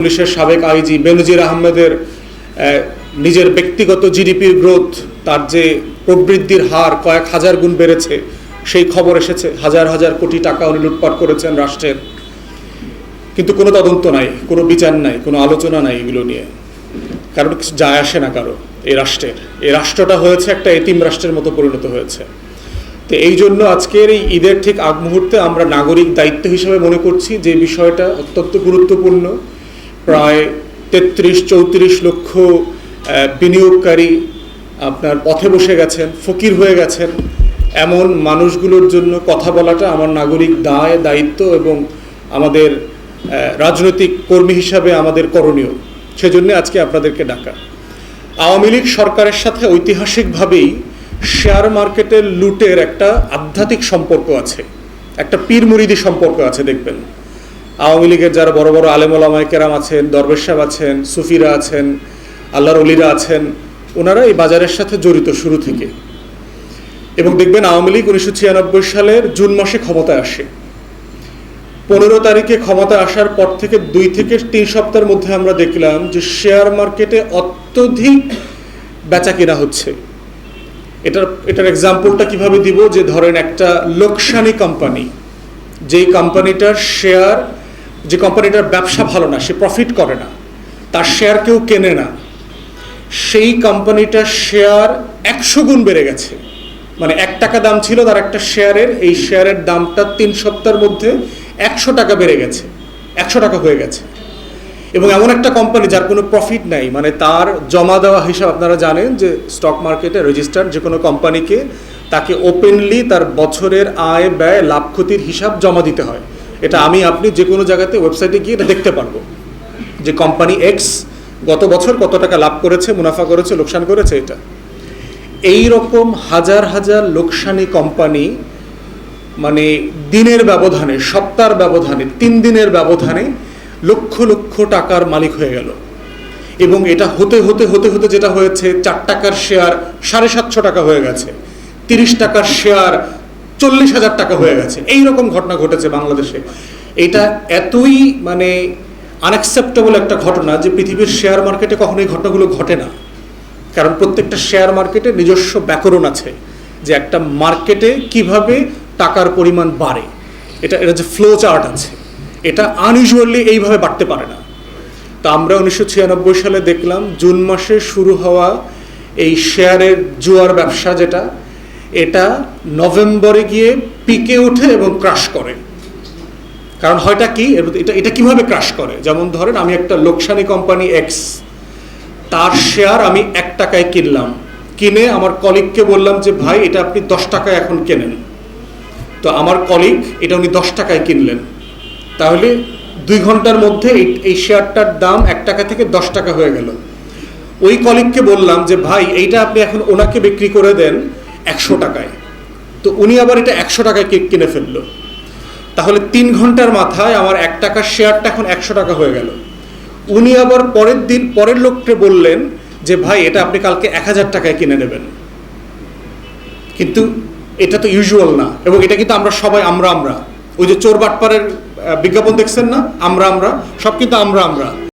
পুলিশের সাবেক আইজি বেনজির আহমেদের নিজের ব্যক্তিগত জিডিপির গ্রোথ, তার যে প্রবৃদ্ধির হার কয়েক হাজার গুণ বেড়েছে, সেই খবর এসেছে। হাজার হাজার কোটি টাকা উনি লুটপাট করেছেন রাষ্ট্রের। কিন্তু কোনো তদন্ত নাই, কোনো বিচার নাই, কোনো আলোচনা নাই এগুলো নিয়ে। কারণ কিছু যায় আসে না কারও, এই রাষ্ট্রের। এই রাষ্ট্রটা হয়েছে একটা এতিম রাষ্ট্রের মতো পরিণত হয়েছে। তো এই জন্য আজকের এই ঈদের ঠিক আগ মুহূর্তে আমরা নাগরিক দায়িত্ব হিসেবে মনে করছি যে বিষয়টা অত্যন্ত গুরুত্বপূর্ণ। প্রায় তেত্রিশ, চৌত্রিশ লক্ষ বিনিয়োগকারী আপনার পথে বসে গেছেন, ফকির হয়ে গেছেন। এমন মানুষগুলোর জন্য কথা বলাটা আমার নাগরিক দায়, দায়িত্ব এবং আমাদের রাজনৈতিক কর্মী হিসাবে আমাদের করণীয়। সেজন্য আজকে আপনাদেরকে ডাকা। আওয়ামী লীগ সরকারের সাথে ঐতিহাসিকভাবেই শেয়ার মার্কেটের লুটের একটা আধ্যাত্মিক সম্পর্ক আছে। একটা পীর মুরিদি সম্পর্ক আছে, দেখবেন। আওয়ামী লীগের যারা বড় বড় আলেমুলামায় কেরাম আছেন, দরবেশ সাহেব আছেন, সুফিরা আছেন, আল্লাহর অলিরা আছেন, ওনারা এই বাজারের সাথে জড়িত শুরু থেকে। এবং দেখবেন আওয়ামী লীগ উনিশশো ছিয়ানব্বই সালের জুন মাসে ক্ষমতায় আসে। পনেরো তারিখে ক্ষমতায় আসার পর থেকে দুই থেকে তিন সপ্তাহের মধ্যে আমরা দেখলাম যে শেয়ার মার্কেটে অত্যধিক বেচা কেনা হচ্ছে। এটার এটার এক্সাম্পলটা কীভাবে দিব? যে ধরেন একটা লোকসানি কোম্পানি যেই কোম্পানিটার শেয়ার যে কোম্পানিটার ব্যবসা ভালো না, সে প্রফিট করে না, তার শেয়ার কেউ কেনে না, সেই কোম্পানিটার শেয়ার একশো গুণ বেড়ে গেছে। মানে এক টাকা দাম ছিল, তার একটা শেয়ারের এই শেয়ারের দামটা তিন সপ্তাহের মধ্যে একশো টাকা বেড়ে গেছে, একশো টাকা হয়ে গেছে। এবং এমন একটা কোম্পানি যার কোনো প্রফিট নাই মানে তার জমা দেওয়া হিসাব আপনারা জানেন যে স্টক মার্কেটে রেজিস্টার যে কোনো কোম্পানিকে তাকে ওপেনলি তার বছরের আয়, ব্যয় লাভ ক্ষতির হিসাব জমা দিতে হয়। এটা আমি, আপনি যে কোনো জায়গাতে ওয়েবসাইটে গিয়ে এটা দেখতে পারব। যে কোম্পানি এক্স গত বছর কত টাকা লাভ করেছে, মুনাফা করেছে, লোকসান করেছে, এটা। এই রকম হাজার হাজার লোকসানি কোম্পানি মানে দিনের ব্যবধানে, সপ্তাহের ব্যবধানে, তিন দিনের ব্যবধানে লক্ষ লক্ষ টাকার মালিক হয়ে গেল। এবং এটা হতে হতে হতে হতে যেটা হয়েছে, চার টাকার শেয়ার সাড়ে সাতশো টাকা হয়ে গেছে। তিরিশ টাকার শেয়ার চল্লিশ হাজার টাকা হয়ে গেছে। এই রকম ঘটনা ঘটেছে বাংলাদেশে। এটা এতই মানে আনঅ্যাকসেপ্টেবল একটা ঘটনা যে পৃথিবীর শেয়ার মার্কেটে কখনো এই ঘটনাগুলো ঘটে না। কারণ প্রত্যেকটা শেয়ার মার্কেটে নিজস্ব ব্যাকরণ আছে যে একটা মার্কেটে কীভাবে টাকার পরিমাণ বাড়ে। এটা এটা যে ফ্লো চার্ট আছে। এটা আনইউজুয়ালি এইভাবে বাড়তে পারে না। তো আমরা উনিশশো ছিয়ানব্বই সালে দেখলাম জুন মাসে শুরু হওয়া এই শেয়ারের জুয়ার ব্যবসা যেটা এটা নভেম্বরে গিয়ে পিকে ওঠে এবং ক্রাশ করে। কারণ হয়টা কি? এটা এটা কীভাবে ক্রাশ করে? যেমন ধরেন, আমি একটা লোকসানি কোম্পানি এক্স তার শেয়ার আমি এক টাকায় কিনলাম। কিনে আমার কলিগকে বললাম যে, ভাই, এটা আপনি দশ টাকায় এখন কেনেন? তো আমার কলিগ এটা উনি দশ টাকায় কিনলেন। তাহলে দুই ঘণ্টার মধ্যে এই- এই শেয়ারটার দাম এক টাকা থেকে দশ টাকা হয়ে গেল। ওই কলিগকে বললাম যে, ভাই, এইটা আপনি এখন ওনাকে বিক্রি করে দেন। একশো টাকায়। তো উনি আবার এটা একশো টাকায় কি- কিনে ফেলল। তাহলে তিন ঘণ্টার মাথায় আমার এক টাকার শেয়ারটা এখন একশো টাকা হয়ে গেল। উনি আবার পরের দিন, পরের লোককে বললেন যে, ভাই, এটা আপনি কালকে এক হাজার টাকায় কিনে নেবেন। কিন্তু এটা তো ইউজুয়াল না এবং এটা কিন্তু আমরা সবাই আমরা আমরা। ওই যে চোর বাটপারের বিজ্ঞাপন দেখছেন না? আমরা আমরা। সব কিন্তু আমরা আমরা।